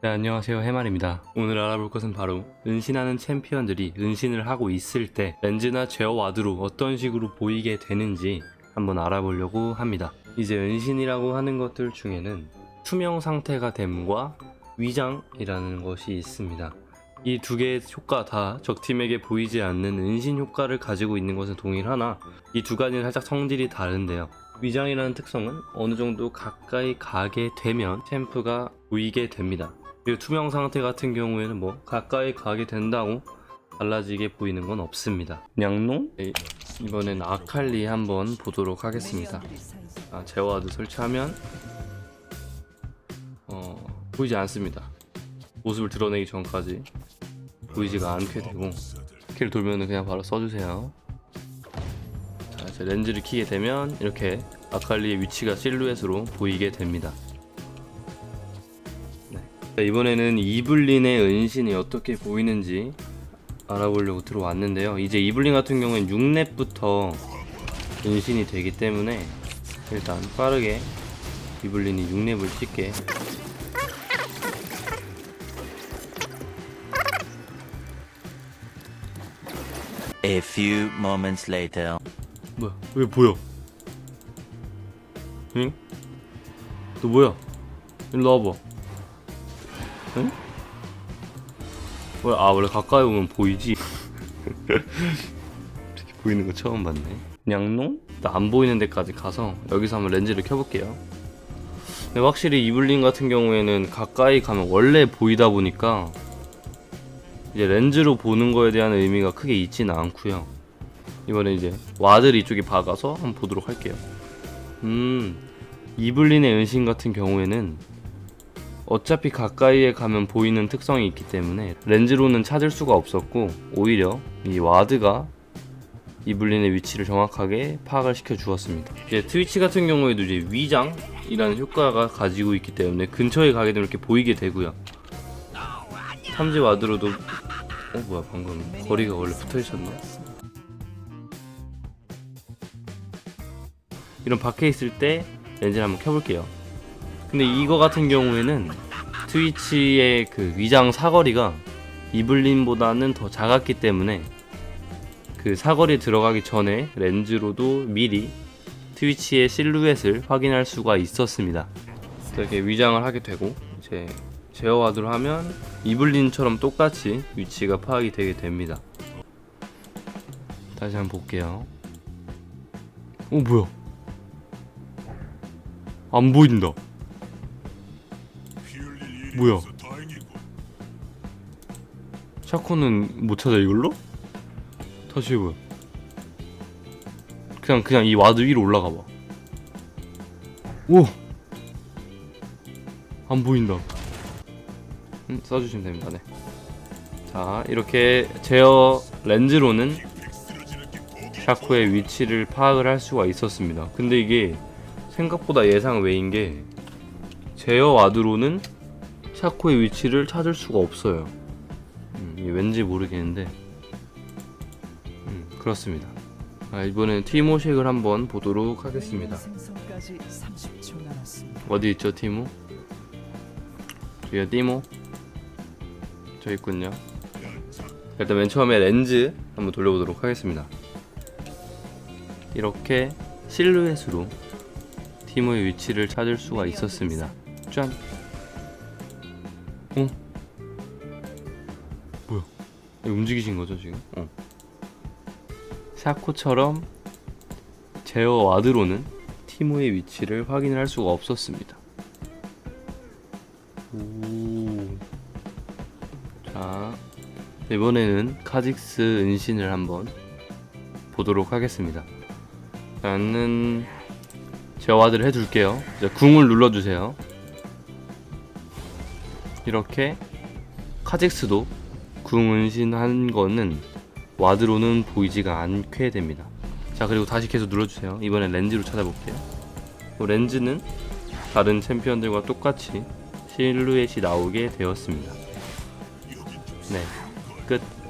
네, 안녕하세요. 해말입니다. 오늘 알아볼 것은 바로 은신하는 챔피언들이 은신을 하고 있을 때 렌즈나 제어 와드로 어떤 식으로 보이게 되는지 한번 알아보려고 합니다. 이제 은신이라고 하는 것들 중에는 투명 상태가 됨과 위장이라는 것이 있습니다. 이 두 개의 효과 다 적팀에게 보이지 않는 은신 효과를 가지고 있는 것은 동일하나 이 두 가지는 살짝 성질이 다른데요. 위장이라는 특성은 어느 정도 가까이 가게 되면 챔프가 보이게 됩니다. 그리고 투명 상태 같은 경우에는 뭐 가까이 가게 된다고 달라지게 보이는 건 없습니다. 냥농? 네, 이번엔 아칼리 한번 보도록 하겠습니다. 아, 제어와드 설치하면 어, 보이지 않습니다. 모습을 드러내기 전까지 보이지가 않게 되고 스킬 돌면은 그냥 바로 써주세요. 자, 이제 렌즈를 키게 되면 이렇게 아칼리의 위치가 실루엣으로 보이게 됩니다. 네. 자, 이번에는 이블린의 은신이 어떻게 보이는지 알아보려고 들어왔는데요. 이제 이블린 같은 경우엔 6렙부터 은신이 되기 때문에 일단 빠르게 이블린이 6렙을 찍게 A few moments later. 뭐야? 왜 보여? 응? 너 뭐야? 일로 와봐. 응? 아 원래 가까이 오면 보이지. 이렇게 보이는 거 처음 봤네. 나안 보이는 데까지 가서 여기서 한번 렌즈를 켜볼게요. 근데 확실히 이블린 같은 경우에는 가까이 가면 원래 보이다 보니까 이제 렌즈로 보는 거에 대한 의미가 크게 있지는 않고요. 이번에 이제 와들 이쪽에 박아서 한번 보도록 할게요. 음, 이블린의 은신 같은 경우에는 어차피 가까이에 가면 보이는 특성이 있기 때문에 렌즈로는 찾을 수가 없었고 오히려 이 와드가 이블린의 위치를 정확하게 파악을 시켜 주었습니다. 이제 트위치 같은 경우에도 이제 위장이라는 효과가 가지고 있기 때문에 근처에 가게 되면 이렇게 보이게 되고요. 탐지 와드로도 어 뭐야 방금 거리가 원래 붙어 있었나? 이런 밖에 있을 때 렌즈를 한번 켜볼게요. 근데 이거 같은 경우에는 트위치의 그 위장 사거리가 이블린보다는 더 작았기 때문에 그 사거리에 들어가기 전에 렌즈로도 미리 트위치의 실루엣을 확인할 수가 있었습니다. 이렇게 위장을 하게 되고 이제 제어와드로 하면 이블린처럼 똑같이 위치가 파악이 되게 됩니다. 다시 한번 볼게요. 어 뭐야? 안 보인다. 뭐야? 샤코는 못 찾아 이걸로? 다시 해봐. 그냥 그냥 이 와드 위로 올라가 봐. 오. 안 보인다. 음, 써주시면 됩니다. 네. 자 이렇게 제어 렌즈로는 샤코의 위치를 파악을 할 수가 있었습니다. 근데 이게 생각보다 예상 외인 게 제어 와드로는 샤코의 위치를 찾을 수가 없어요. 음, 왠지 모르겠는데 음, 그렇습니다. 아, 이번엔 티모식을 한번 보도록 하겠습니다. 생성까지 30초 남았습니다. 어디 있죠 티모? 저기가 티모 저 있군요 일단 맨 처음에 렌즈 한번 돌려보도록 하겠습니다 이렇게 실루엣으로 티모의 위치를 찾을 수가 있었습니다 짠 어? 뭐야 움직이신 거죠 지금? 어 샤코처럼 제어 와드로는 티모의 위치를 확인할 수가 없었습니다. 오. 자, 이번에는 카직스 은신을 한번 보도록 하겠습니다. 나는 제어 와드를 해둘게요. 이제 궁을 눌러주세요. 이렇게 카직스도 궁 은신한 거는 와드로는 보이지가 않게 됩니다. 자 그리고 다시 계속 눌러주세요. 이번엔 렌즈로 찾아볼게요. 뭐 렌즈는 다른 챔피언들과 똑같이 실루엣이 나오게 되었습니다. 네, 끝.